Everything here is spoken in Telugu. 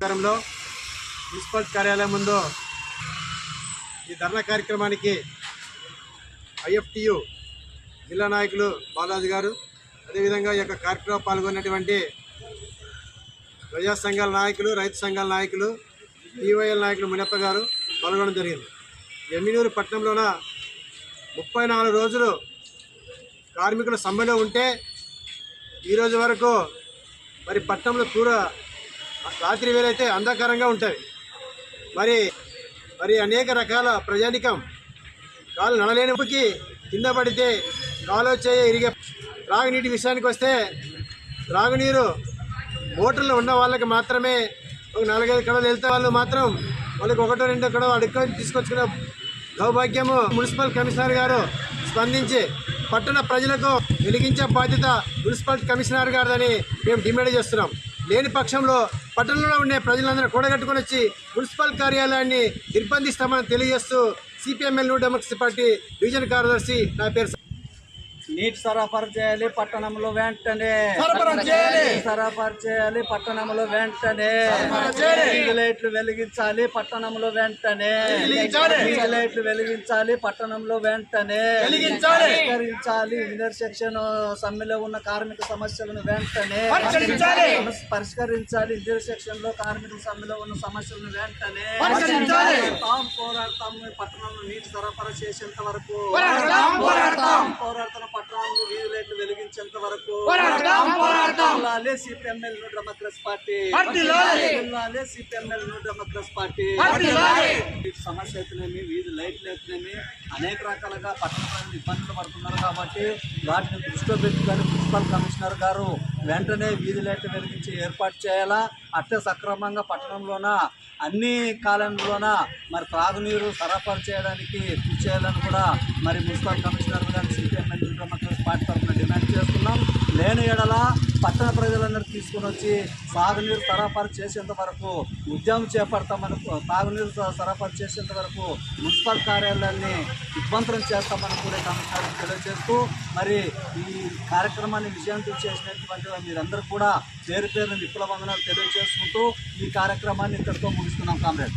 పట్టణంలో మున్సిపల్ కార్యాలయం ముందు ఈ ధర్నా కార్యక్రమానికి ఐఎఫ్టియు జిల్లా నాయకులు బాలాజీ గారు అదేవిధంగా ఈ యొక్క కార్యక్రమం పాల్గొన్నటువంటి ప్రజా సంఘాల నాయకులు రైతు సంఘాల నాయకులు టీవైఎల్ నాయకులు మునప్ప గారు పాల్గొనడం జరిగింది. ఎమ్మినూరు పట్టణంలోన ముప్పై నాలుగు రోజులు కార్మికుల సమ్మెలో ఉంటే ఈరోజు వరకు మరి పట్టణంలో పూర రాత్రి వేలైతే అంధకారంగా ఉంటుంది. మరి మరి అనేక రకాల ప్రజానికం కాలు నడలేనిపుకి కింద పడితే కాలు చేయ ఇరిగే త్రాగునీటి విషయానికి వస్తే త్రాగునీరు మోటార్లు ఉన్న వాళ్ళకి మాత్రమే ఒక నాలుగైదు కడలు వెళ్తే వాళ్ళు మాత్రం వాళ్ళకి ఒకటో రెండో కడవ అడుక్కొని తీసుకొచ్చుకున్న దౌర్భాగ్యము. మున్సిపల్ కమిషనర్ గారు స్పందించి పట్టణ ప్రజలకు వెలిగించే బాధ్యత మున్సిపల్ కమిషనర్ గారిదని మేము డిమాండ్ చేస్తున్నాం. లేని పక్షంలో పట్టణంలో ఉండే ప్రజలందరూ కూడగట్టుకొని వచ్చి మున్సిపల్ కార్యాలయాన్ని నిర్బంధిస్తామని తెలియజేస్తూ CPML New Democracy party division కార్యదర్శి నా పేరు నీటి సరఫరా చేయాలి పట్టణంలో వెంటనే. సరఫరా చేయాలి. పట్టణంలో వెంటనే. లైట్లు వెలిగించాలి పట్టణంలో వెంటనే. లైట్లు వెలిగించాలి పట్టణంలో వెంటనే. పరిష్కరించాలి. ఇంటర్సెక్షన్ సమ్మెలో ఉన్న కార్మిక సమస్యలను వెంటనే. పరిష్కరించాలి. ఇంటర్సెక్షన్లో కార్మిక సమ్మెలో ఉన్న సమస్యలను వెంటనే. తాము పోరాడతాం పట్టణంలో నీటి సరఫరా చేసేంత వరకు. పోరాడుతున్న పట్టణంలో వీధి లైట్లు వెలిగించేంత వరకు సిపిఎంఎల్ను Democracy party. CPML Democracy party. సమస్య అయితేనేమి వీధి లైట్లు అయితేనేమి అనేక రకాలుగా పట్టణ ప్రజలు ఇబ్బందులు పడుతున్నారు కాబట్టి వాటిని దృష్టిలో పెట్టుకొని మున్సిపల్ కమిషనర్ గారు వెంటనే వీధి లైట్లు వెలిగించి ఏర్పాటు చేయాలా? అట్టే సక్రమంగా పట్టణంలోన అన్ని కాలంలోన మరి త్రాగునీరు సరఫరా చేయడానికి కృషి చేయాలని కూడా మరి మున్సిపల్ కమిషనర్ గారు సిపిఎం డెమోక్రట్స్ పార్టీ తరఫున డిమాండ్ చేస్తున్నాం. లేని ఎడల పట్టణ ప్రజలందరూ తీసుకుని వచ్చి సాగునీరు సరఫరా చేసేంత వరకు ఉద్యమం చేపడతామని తాగునీరు స- సరఫరా చేసేంత వరకు మున్సిపల్ కార్యాలయాన్ని ఇబ్బందులు చేస్తామని కూడా కమిషనర్ తెలియజేస్తూ మరి ఈ కార్యక్రమాన్ని విజయంతం చేసినటువంటి మీరందరూ కూడా పేరు పేరు విప్లవందనాలు తెలియజేసుకుంటూ ఈ కార్యక్రమాన్ని ఇక్కడితో ముగిస్తున్నాం కామ్రేడ్.